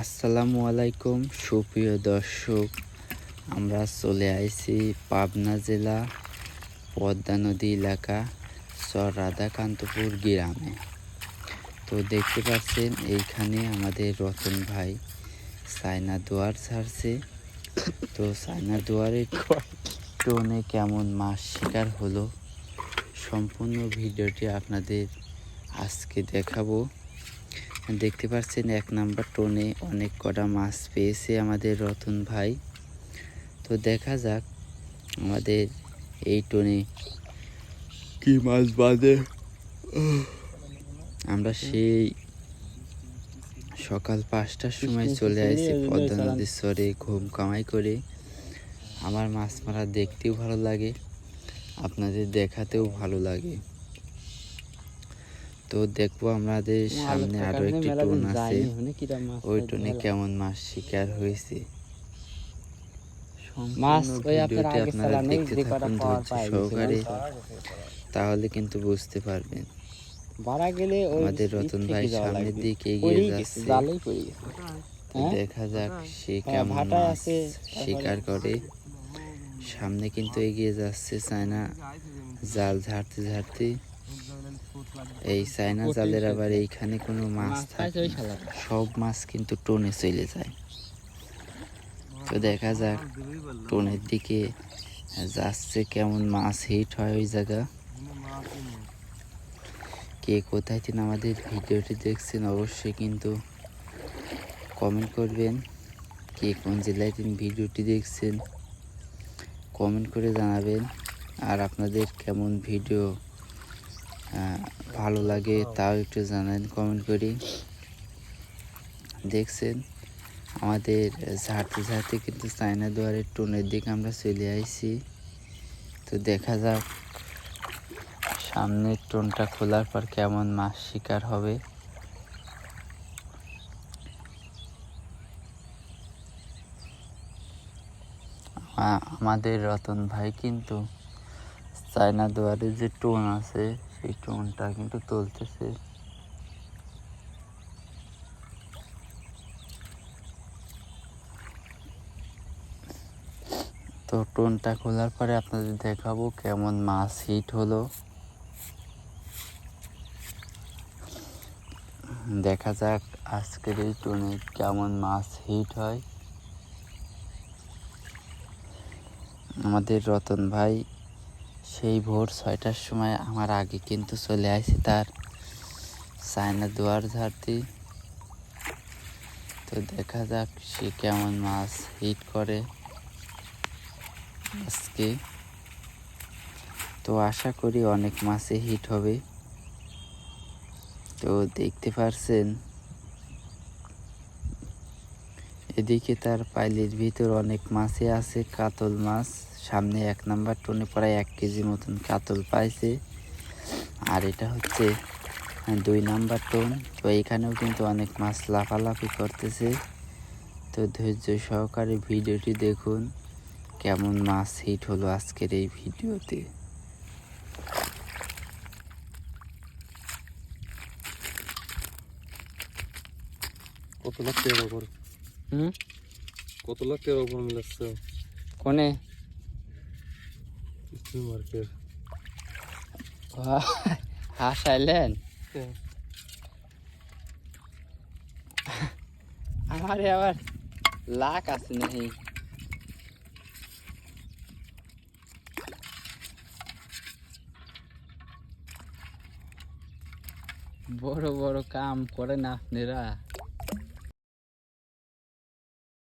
আসসালামু আলাইকুম, সুপ্রিয় দর্শক। আমরা চলে আইছি পাবনা জেলা, পদ্মা নদী এলাকা সর রাধাকান্তপুর গ্রামে। তো দেখতে পাচ্ছেন, এইখানে আমাদের রতন ভাই সাইনা দুয়ার ছাড়ছে। তো সাইনা দুয়ারে টোনে কেমন মাছ শিকার হলো, সম্পূর্ণ ভিডিওটি আপনাদের আজকে দেখাবো। দেখতে পাচ্ছেন এক নাম্বার টোনে অনেক কটা মাছ পেয়েছে আমাদের রতন ভাই। তো দেখা যাক আমাদের এই টোনে কি মাছ বাঁধে। আমরা সেই সকাল পাঁচটার সময় চলে আসি পদ্মা নদীর স্বরে ঘুম কামাই করে। আমার মাছ মারা দেখতেও ভালো লাগে আপনাদের দেখাতেও ভালো লাগে। তো দেখব আমাদের সামনে আরও একটি টোন আছে। ওই টোনে কেমন মাছ শিকার হয়েছে। মাছ ওই ভিডিওটি আপনারা দেখতে থাকুন ধৈর্য সহকারে। তাহলে কিন্তু বুঝতে পারবেন। বাড়া গেলে আমাদের রতন ভাই সামনের দিকে এগিয়ে যাচ্ছে। হ্যাঁ? দেখা যাক সে হ্যাঁ, কেমন মাছ শিকার করে। সামনে কিন্তু এগিয়ে যাচ্ছে চায়না জাল ঝাড়তে ঝাড়তে। এই চায়না জালের আবার এইখানে কোনো মাছ থাকে। সব মাছ কিন্তু টোনে চলে যায়। তো দেখা যাক টোনের দিকে যাচ্ছে কেমন মাছ হিট হয় ওই জায়গা। কে কোথায় তিনি আমাদের ভিডিওটি দেখছেন অবশ্যই কিন্তু কমেন্ট করবেন। কে কোন জেলায় তিনি ভিডিওটি দেখছেন কমেন্ট করে জানাবেন। আর আপনাদের কেমন ভিডিও ভালো লাগে, তাও একটু জানান কমেন্ট করি। দেখছেন, আমাদের ঝাড়তে ঝাড়তে কিন্তু চায়না দুয়ারের টোনের দিকে আমরা চলে আইছি। তো দেখা যাক, সামনের টোনটা খোলার পর কেমন মাছ শিকার হবে। আমাদের রতন ভাই কিন্তু চায়না দুয়ারে যে টোন আছে সেই টোনটা কিন্তু তুলতেছে। তো টোনটা খোলার পরে আপনাদের দেখাবো কেমন মাছ হিট হলো। দেখা যাক আজকের এই টোনে কেমন মাছ হিট হয়। আমাদের রতন ভাই সেই ভোর ছয়টার সময় আমার আগে কিন্তু চলে আসে তার চায়না দুয়ার ঝাড়তে। তো দেখা যাক সে কেমন মাছ হিট করে আজকে। তো আশা করি অনেক মাছে হিট হবে। তো দেখতে পারছেন এদিকে তার পাইলের ভিতর অনেক মাছই আছে, কাতল মাছ। সামনে এক নাম্বার টনে প্রায় এক কেজি মতন কাতল পাইছে। আর এটা হচ্ছে দুই নাম্বার টোন। তো এখানেও কিন্তু অনেক মাছ লাফালাফি করতেছে। তো ধৈর্য সহকারে ভিডিওটি দেখুন, কেমন মাছ হিট হলো আজকের এই ভিডিওতে। কত ওপর হুম? কত লাখ টাকার ওপর মিলাচ্ছে কোনে? মার্কেট। হাঁস আইলেন? আমার আবার লাখ আছে নাকি? বড় বড় কাম করেন আপনারা।